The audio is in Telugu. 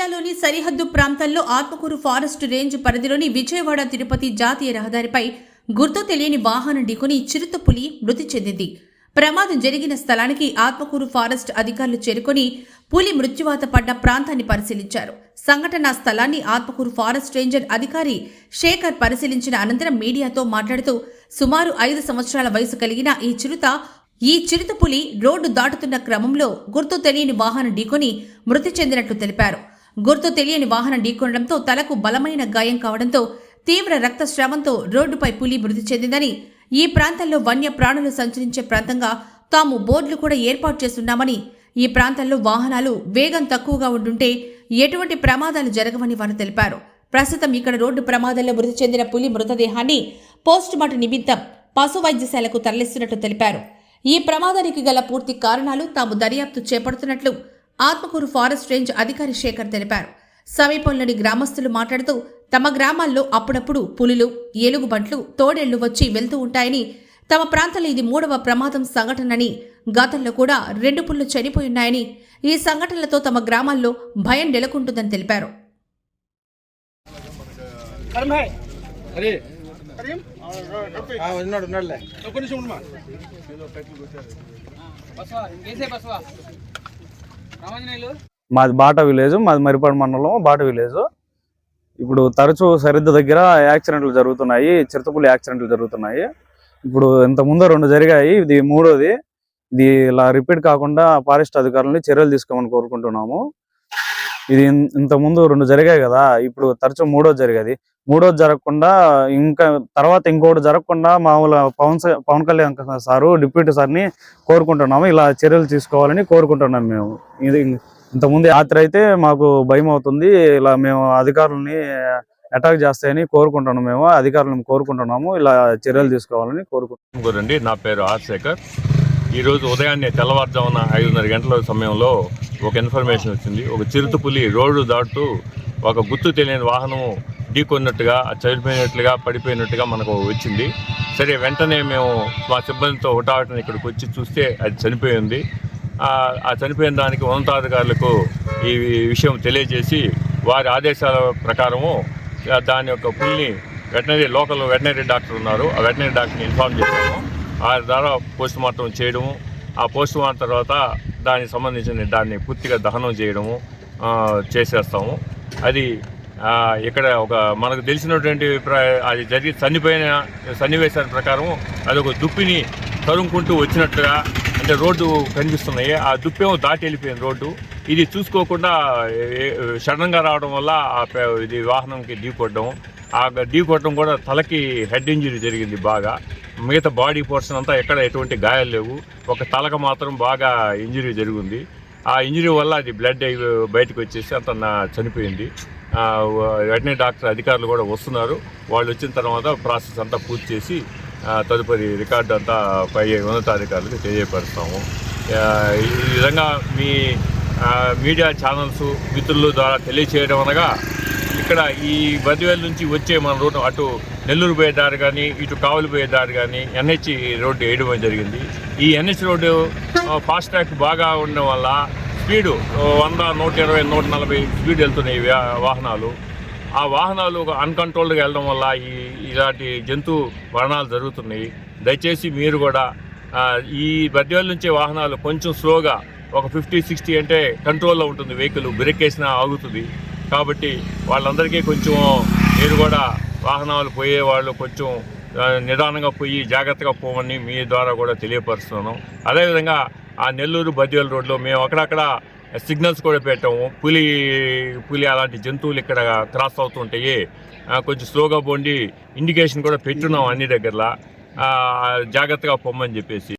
జిల్లాలోని సరిహద్దు ప్రాంతాల్లో ఆత్మకూరు ఫారెస్ట్ రేంజ్ పరిధిలోని విజయవాడ తిరుపతి జాతీయ రహదారిపై గుర్తు తెలియని వాహనం ఢీకొని చిరుతపులి మృతి చెందింది. ప్రమాదం జరిగిన స్థలానికి ఆత్మకూరు ఫారెస్ట్ అధికారులు చేరుకొని పులి మృత్యువాత పడ్డ ప్రాంతాన్ని పరిశీలించారు. సంఘటనా స్థలాన్ని ఆత్మకూరు ఫారెస్ట్ రేంజర్ అధికారి శేఖర్ పరిశీలించిన అనంతరం మీడియాతో మాట్లాడుతూ సుమారు ఐదు సంవత్సరాల వయసు కలిగిన ఈ చిరుత ఈ చిరుతపులి రోడ్డు దాటుతున్న క్రమంలో గుర్తు తెలియని వాహనం ఢీకొని మృతి చెందినట్లు తెలిపారు. గుర్తు తెలియని వాహనం ఢీకొనడంతో తలకు బలమైన గాయం కావడంతో తీవ్ర రక్తస్రావంతో రోడ్డుపై పులి మృతి చెందిందని ఈ ప్రాంతంలో వన్య ప్రాణులు సంచరించే ప్రాంతంగా తాము బోర్డులు కూడా ఏర్పాటు చేస్తున్నామని ఈ ప్రాంతంలో వాహనాలు వేగం తక్కువగా ఉంటుంటే ఎటువంటి ప్రమాదాలు జరగవని వారు తెలిపారు. ప్రస్తుతం ఇక్కడ రోడ్డు ప్రమాదంలో మృతి చెందిన పులి మృతదేహాన్ని పోస్టుమార్టం నిమిత్తం పశు వైద్యశాలకు తరలిస్తున్నట్లు తెలిపారు. ఈ ప్రమాదానికి గల పూర్తి కారణాలు తాము దర్యాప్తు చేపడుతున్నట్లు ఆత్మకూరు ఫారెస్ట్ రేంజ్ అధికారి శేఖర్ తెలిపారు. సమీపంలోని గ్రామస్తులు మాట్లాడుతూ తమ గ్రామాల్లో అప్పుడప్పుడు పులులు ఏలుగుబంట్లు తోడేళ్ళు వచ్చి వెళ్తూ ఉంటాయని తమ ప్రాంతంలో ఇది మూడవ ప్రమాదం సంఘటనని గతంలో కూడా రెండు పుళ్ళు చనిపోయున్నాయని ఈ సంఘటనలతో తమ గ్రామాల్లో భయం నెలకొంటుందని తెలిపారు. ఉన్నాడు మాది బాట విలేజ్ మాది మరిపాడు మండలం బాట విలేజ్. ఇప్పుడు తరచూ సరిహద్దు దగ్గర యాక్సిడెంట్లు జరుగుతున్నాయి చిరుతపులి యాక్సిడెంట్లు జరుగుతున్నాయి. ఇప్పుడు ఇంత ముందు రెండు జరిగాయి ఇది మూడోది. ఇది ఇలా రిపీట్ కాకుండా ఫారెస్ట్ అధికారులని చర్యలు తీసుకోమని కోరుకుంటున్నాము. ఇది ఇంతకుముందు ఇంత ముందు రెండు జరిగాయి కదా ఇప్పుడు తరచూ మూడో జరిగేది. మూడోది జరగకుండా ఇంకా తర్వాత ఇంకోటి జరగకుండా మామూలు పవన్ పవన్ కళ్యాణ్ సారు డిప్యూటీ సార్ని కోరుకుంటున్నాము. ఇలా చర్యలు తీసుకోవాలని కోరుకుంటున్నాం మేము. ఇది ఇంతకుముందు యాత్ర అయితే మాకు భయం అవుతుంది. ఇలా మేము అధికారులని అటాక్ చేస్తాయని కోరుకుంటున్నాం మేము. అధికారులను కోరుకుంటున్నాము. ఇలా చర్యలు తీసుకోవాలని కోరుకుంటున్నాం. నా పేరు ఆర్ శేఖర్ ఈరోజు ఉదయాన్నే తెల్లవారుజామున ఐదున్నర గంటల సమయంలో ఒక ఇన్ఫర్మేషన్ వచ్చింది. ఒక చిరుతపులి రోడ్డు దాటుతూ ఒక గుర్తు తెలియని వాహనము ఢీకొన్నట్టుగా చనిపోయినట్లుగా పడిపోయినట్టుగా మనకు వచ్చింది. సరే వెంటనే మేము మా సిబ్బందితో హుటాహుటిన ఇక్కడికి వచ్చి చూస్తే అది చనిపోయింది ఆ చనిపోయిన దానికి ఉన్నతాధికారులకు ఈ విషయం తెలియజేసి వారి ఆదేశాల ప్రకారము దాని యొక్క పుల్ని వెటనరీ లోకల్ వెటనరీ డాక్టర్ ఉన్నారు. ఆ వెటనరీ డాక్టర్ని ఇన్ఫార్మ్ చేశాము. వారి ద్వారా పోస్ట్ మార్టం చేయడము. ఆ పోస్ట్ మార్టం తర్వాత దానికి సంబంధించిన దాన్ని పూర్తిగా దహనం చేయడము చేసేస్తాము. అది ఇక్కడ ఒక మనకు తెలిసినటువంటి అది జరిగి చనిపోయిన సన్నివేశాల ప్రకారం అది ఒక దుప్పిని తరుముకుంటూ వచ్చినట్టుగా అంటే రోడ్డు కనిపిస్తున్నాయి. ఆ దుప్పేమో దాటి వెళ్ళిపోయింది రోడ్డు. ఇది చూసుకోకుండా క్షణంగా సడన్గా రావడం వల్ల ఆ పే- ఇది వాహనంకి ఢీ కొట్టడం. ఆ ఢీ కొట్టడం కూడా తలకి హెడ్ ఇంజరీ జరిగింది బాగా. మిగతా బాడీ పోర్షన్ అంతా ఎక్కడ ఎటువంటి గాయాలు లేవు. ఒక తలకు మాత్రం బాగా ఇంజరీ జరిగింది. ఆ ఇంజరీ వల్ల అది బ్లడ్ బయటకు వచ్చేసి అంత నా- చనిపోయింది. వెటనరీ డాక్టర్ అధికారులు కూడా వస్తున్నారు. వాళ్ళు వచ్చిన తర్వాత ప్రాసెస్ అంతా పూర్తి చేసి తదుపరి రికార్డు అంతా పై ఉన్నతాధికారులకు తెలియపరుస్తాము. ఈ విధంగా మీ మీడియా ఛానల్స్ మిత్రుల ద్వారా తెలియచేయడం అనగా ఇక్కడ ఈ బదివేల నుంచి వచ్చే మన రోడ్డు అటు నెల్లూరు పోయే దారి కానీ ఇటు కావులు పోయే దారి కానీ ఎన్హెచ్ రోడ్డు వేయడం జరిగింది. ఈ ఎన్హెచ్ రోడ్డు ఫాస్ట్ ట్రాక్ బాగా ఉండడం వల్ల స్పీడు వంద నూట ఇరవై నూట నలభై స్పీడ్ వెళ్తున్నాయి వా- వాహనాలు. ఆ వాహనాలు అన్కంట్రోల్డ్గా వెళ్ళడం వల్ల ఈ ఇలాంటి జంతు మరణాలు జరుగుతున్నాయి. దయచేసి మీరు కూడా ఈ బద్వేల నుంచే వాహనాలు కొంచెం స్లోగా ఒక ఫిఫ్టీ సిక్స్టీ అంటే కంట్రోల్లో ఉంటుంది. వెహికల్ బ్రేక్ వేసినా ఆగుతుంది. కాబట్టి వాళ్ళందరికీ కొంచెం మీరు కూడా వాహనాలు పోయే వాళ్ళు కొంచెం నిదానంగా పోయి జాగ్రత్తగా పోమని మీ ద్వారా కూడా తెలియపరుస్తున్నాను అదేవిధంగా ఆ నెల్లూరు బద్వేల రోడ్లో మేము అక్కడక్కడ సిగ్నల్స్ కూడా పెట్టాము. పులి పులి అలాంటి జంతువులు ఇక్కడ క్రాస్ అవుతుంటాయి. కొంచెం స్లోగా పోండి ఇండికేషన్ కూడా పెట్టున్నాం అన్ని దగ్గరలా. జాగ్రత్తగా పొమ్మని చెప్పేసి.